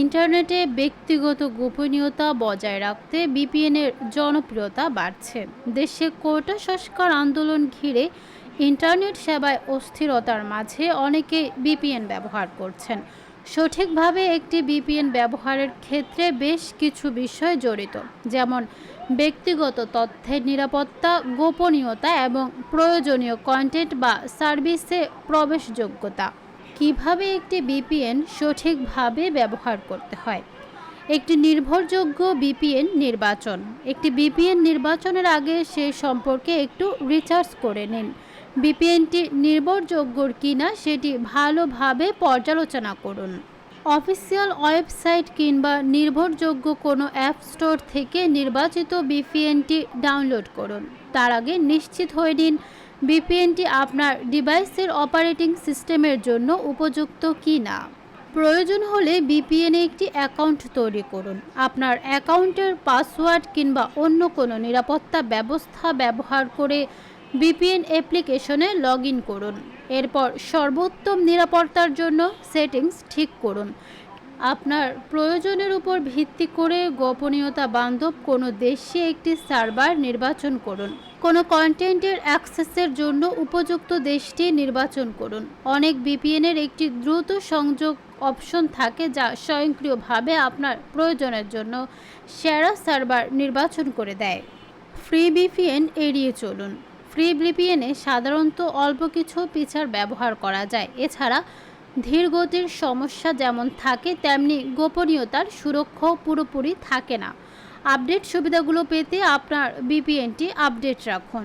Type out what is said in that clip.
ইন্টারনেটে ব্যক্তিগত গোপনীয়তা বজায় রাখতে বিপিএনের জনপ্রিয়তা বাড়ছে। দেশে কোটা সংস্কার আন্দোলন ঘিরে ইন্টারনেট সেবায় অস্থিরতার মাঝে অনেকে বিপিএন ব্যবহার করছেন। সঠিকভাবে একটি বিপিএন ব্যবহারের ক্ষেত্রে বেশ কিছু বিষয় জড়িত, যেমন ব্যক্তিগত তথ্যের নিরাপত্তা, গোপনীয়তা এবং প্রয়োজনীয় কন্টেন্ট বা সার্ভিসে প্রবেশযোগ্যতা। কীভাবে একটি বিপিএন সঠিকভাবে ব্যবহার করতে হয়? একটি নির্ভরযোগ্য বিপিএন নির্বাচন। একটি বিপিএন নির্বাচনের আগে সে সম্পর্কে একটু রিচার্জ করে নিন। বিপিএনটি নির্ভরযোগ্য কিনা সেটি ভালোভাবে পর্যালোচনা করুন। অফিসিয়াল ওয়েবসাইট কিংবা নির্ভরযোগ্য কোনো অ্যাপ স্টোর থেকে নির্বাচিত বিপিএনটি ডাউনলোড করুন। তার আগে নিশ্চিত হয়ে নিন বিপিএনটি আপনার ডিভাইসের অপারেটিং সিস্টেমের জন্য উপযুক্ত কি না? প্রয়োজন হলে বিপিএনে একটি অ্যাকাউন্ট তৈরি করুন। আপনার অ্যাকাউন্টের পাসওয়ার্ড কিংবা অন্য কোনো নিরাপত্তা ব্যবস্থা ব্যবহার করে বিপিএন অ্যাপ্লিকেশনে লগ করুন। এরপর সর্বোত্তম নিরাপত্তার জন্য সেটিংস ঠিক করুন। আপনার প্রয়োজনের উপর ভিত্তি করে গোপনীয়তা বান্ধব কোনো দেশে একটি সার্ভার নির্বাচন করুন। কোনো কন্টেন্টের অ্যাক্সেসের জন্য উপযুক্ত দেশটি নির্বাচন করুন। অনেক বিপিএনের একটি দ্রুত সংযোগ অপশন থাকে যা স্বয়ংক্রিয়ভাবে আপনার প্রয়োজনের জন্য সেরা সার্ভার নির্বাচন করে দেয়। ফ্রি বিপিএন এড়িয়ে চলুন। ফ্রি বিপিএনে সাধারণত অল্প কিছু ফিচার ব্যবহার করা যায়। এছাড়া ধীর গতির সমস্যা যেমন থাকে, তেমনি গোপনীয়তার সুরক্ষাও পুরোপুরি থাকে না। আপডেট সুবিধাগুলো পেতে আপনার বিপিএনটি আপডেট রাখুন।